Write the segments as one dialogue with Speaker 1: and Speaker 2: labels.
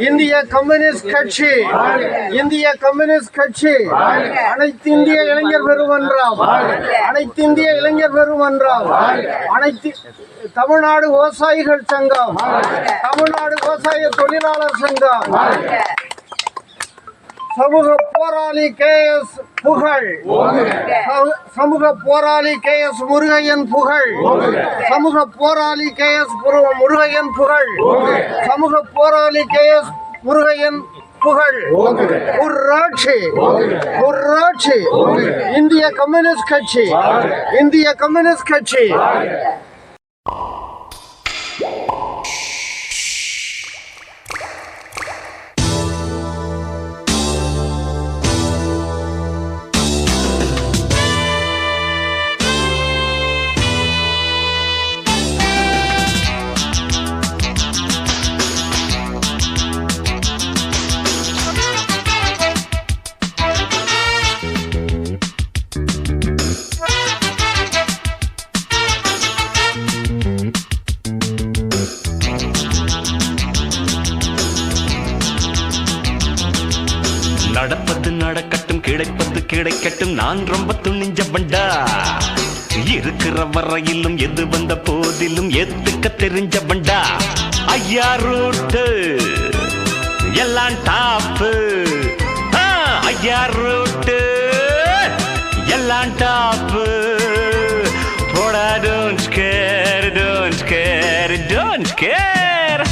Speaker 1: இந்திய கம்யூனிஸ்ட் கட்சி. இந்திய கம்யூனிஸ்ட் கட்சி. அனைத்து இந்திய இளைஞர் பெருமன்றம். அனைத்து இந்திய இளைஞர் பெருமன்றம். அனைத்து தமிழ்நாடு விவசாயிகள் சங்கம். தமிழ்நாடு விவசாய தொழிலாளர் சங்கம். சமூக போராளி கே எஸ் புகழ். சமூ- சமூக போராளி கே எஸ் முருகையன் புகழ். சமூக போராளி கே எஸ் முருகையன் புகழ். சமூக போராளி கே எஸ் முருகையன் புகழ். ஊராட்சி ஊராட்சி இந்திய கம்யூனிஸ்ட் கட்சி. இந்திய கம்யூனிஸ்ட் கட்சி.
Speaker 2: இருக்கட்டும் நான் ரொம்ப துணிஞ்ச பண்டா இருக்கிற வரையிலும் எது வந்த போதிலும் எத்துக்க தெரிஞ்ச பண்டா ஐயா ரூட்டு எல்லாம் டாப்பு. ஐயா ரூட்டு எல்லாம் டாப்பு. போடா don't care don't care don't care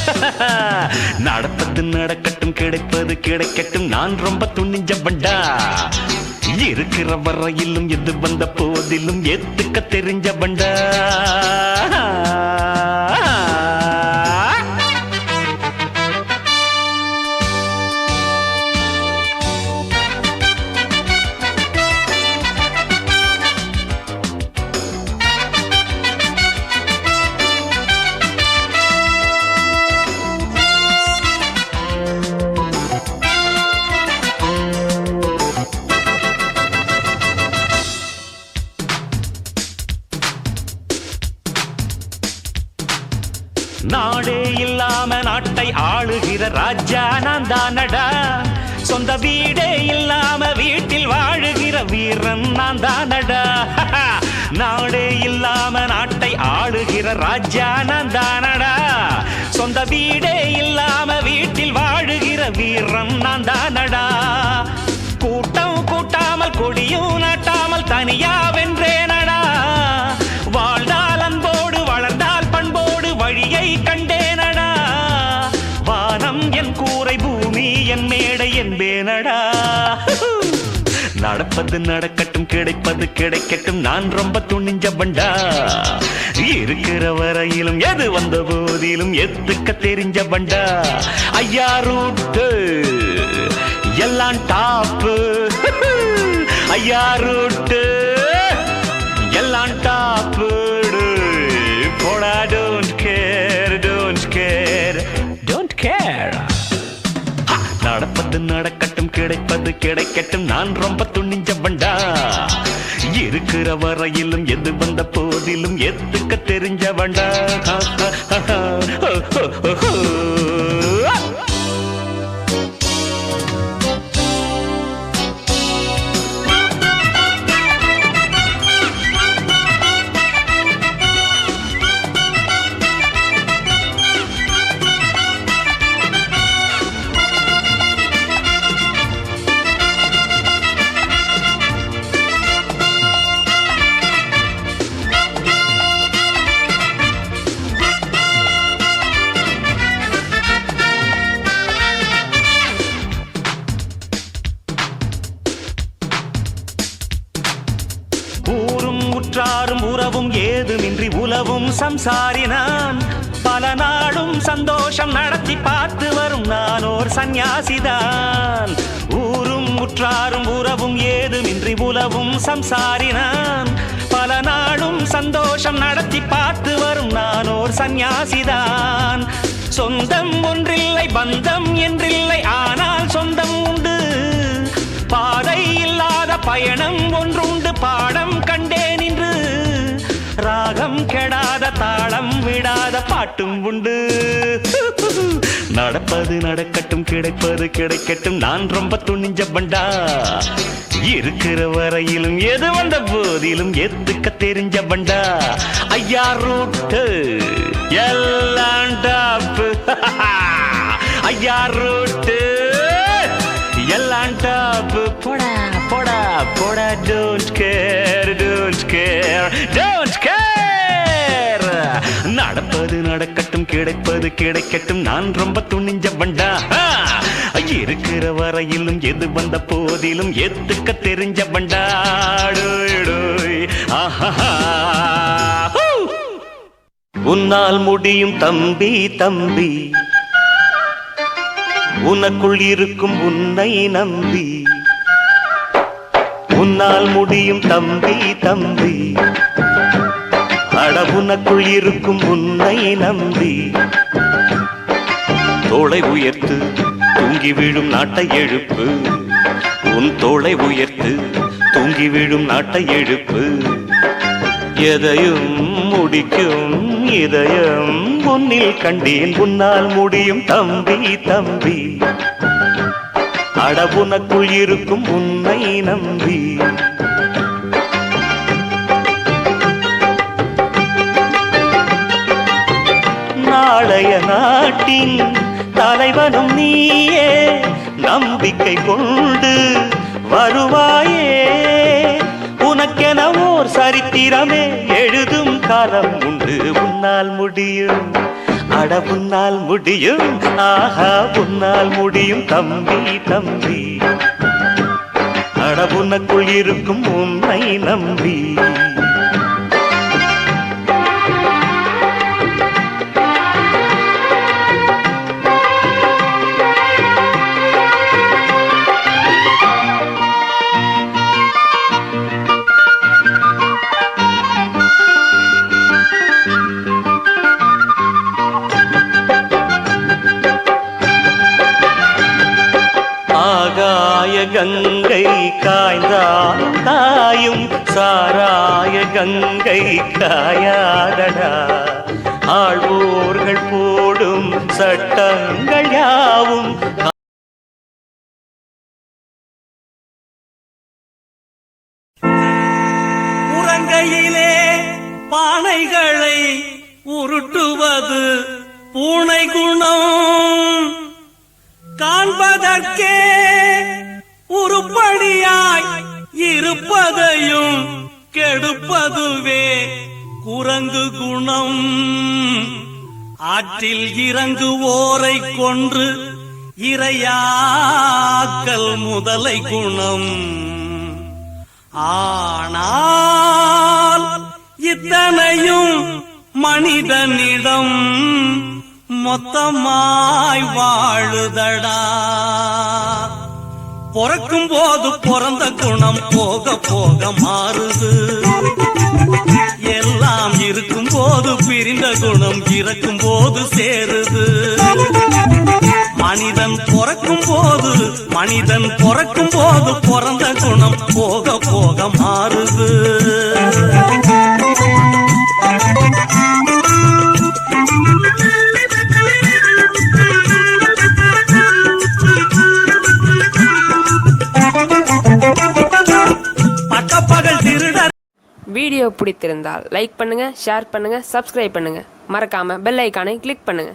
Speaker 2: நடப்பது நடக்கட்டும் கிடைப்பது கிடைக்கட்டும் நான் ரொம்ப துணிஞ்ச பண்டா இருக்கிற வரையிலும் எது வந்த போதிலும் ஏத்துக்க தெரிஞ்ச பண்டா ஆளுகிற ராஜா நான் தானடா சொந்த வீடே இல்லாம வீட்டில் வாழுகிற வீரன் நான் தானடா நாடே இல்லாம நாட்டை ஆளுகிற ராஜா நான் தானடா சொந்த வீடே இல்லாம வீட்டில் வாழுகிற வீரன் நான் தானடா கூட்டம் கூட்டாமல் கொடியும் நாட்டாமல் தனியா நடப்பது நடக்கட்டும் கிடைப்பது கிடைக்கட்டும். நான் ரொம்ப துணிஞ்ச பண்டா. இருக்கிற வரையிலும் எது வந்த போதிலும் எத்துக்க தெரிஞ்ச பண்டா. ஐயா ரூட்டு எல்லாம் டாப்பு ஐயா ரூட்டு எல்லாம் டாப்பு போடா don't care don't care don't care நடப்பது நடக்கட்டும் எது கிடைக்கட்டும் நான் ரொம்ப துணிஞ்ச பண்டா இருக்கிற வரையிலும் எது வந்த போதிலும் எத்துக்க தெரிஞ்ச உலவும் சம்சாரினான் பல நாடும் சந்தோஷம் நடத்தி பார்த்து வரும் நான் ஓர் சந்நியாசிதான் ஊரும் உற்றாரும் உறவும் ஏதுமின்றி உலவும் சம்சாரினான் பல நாடும் சந்தோஷம் நடத்தி பார்த்து வரும் நான் ஓர் சந்நியாசிதான் சொந்தம் ஒன்றில்லை பந்தம் என்றில்லை ஆனால் சொந்தம் உண்டு பாதை இல்லாத பயணம் பாட்டும் உண்டு. நடப்பது நடக்கட்டும் கிடைப்பது கிடைக்கட்டும் நான் ரொம்ப துணிஞ்ச பண்டா. இருக்கிற வரையிலும் எது வந்த போதிலும் எத்துக்க தெரிஞ்ச பண்டா. ஐயா ரூட்டு எல்லாம் டாப்பு. ஐயா ரூட்டு எல்லாம் டாப்பு. போடா போடா போடா don't care don't care don't care நடப்பது நடக்கட்டும் கிடைப்பது கிடைக்கட்டும். நான் ரொம்ப துணிஞ்ச பண்டா இருக்கிற வரையிலும் எது வந்த போதிலும் எத்துக்க தெரிஞ்ச பண்டா ஆஹா உன்னால் முடியும் தம்பி தம்பி. உனக்குள் இருக்கும் உன்னை நம்பி. உன்னால் முடியும் தம்பி தம்பி. அட உனக்குள் இருக்கும் உன்னை நம்பி. தோளை உயர்த்து தூங்கி விழும் நாட்டை எழுப்பு. உன் தோளை உயர்த்து தூங்கி விழும் நாட்டை எழுப்பு. எதையும் முடிக்கும் இதயம் உன்னில் கண்டேன். உன்னால் முடியும் தம்பி தம்பி. அடவுனக்குள் இருக்கும் உன்னை நம்பி. பாளைய நாட்டின் தலைவனும் நீயே. நம்பிக்கை கொண்டு வருவாயே. உனக்கென ஓர் சரித்திரமே. எழுதும் காலம் உண்டு உன்னால் முடியும். அட உன்னால் முடியும். ஆஹா உன்னால் முடியும். தம்பி தம்பி. அட உனக்குள் இருக்கும் உன்னை நம்பி. தாயும் சாராய கங்கை காயாதடா. ஆழ்வோர்கள் போடும் சட்டங்கள் யாவும்
Speaker 3: உறங்கையிலே பானைகளை உருட்டுவது பூனை குணம். காண்பதற்கே உருப்படியாய் இருப்பதையும் கெடுப்பதுவே குரங்கு குணம். ஆற்றில் இறங்குவோரை கொன்று இரையாக்கல் முதலை குணம். ஆனால் இத்தனையும் மனிதனிடம் மொத்தமாய் வாழுதடா. பிறக்கும் போது பிறந்த குணம் போக போக மாறுது. எல்லாம் இருக்கும் போது பிரிந்த குணம் இறக்கும் போது சேருது. மனிதன் பிறக்கும் போது மனிதன் பிறக்கும் போது பிறந்த குணம் போக போக மாறுது.
Speaker 4: வீடியோ பிடித்திருந்தால் லைக் பண்ணுங்க ஷேர் பண்ணுங்க சப்ஸ்கிரைப் பண்ணுங்க. மறக்காம பெல் ஐக்கானை கிளிக் பண்ணுங்க.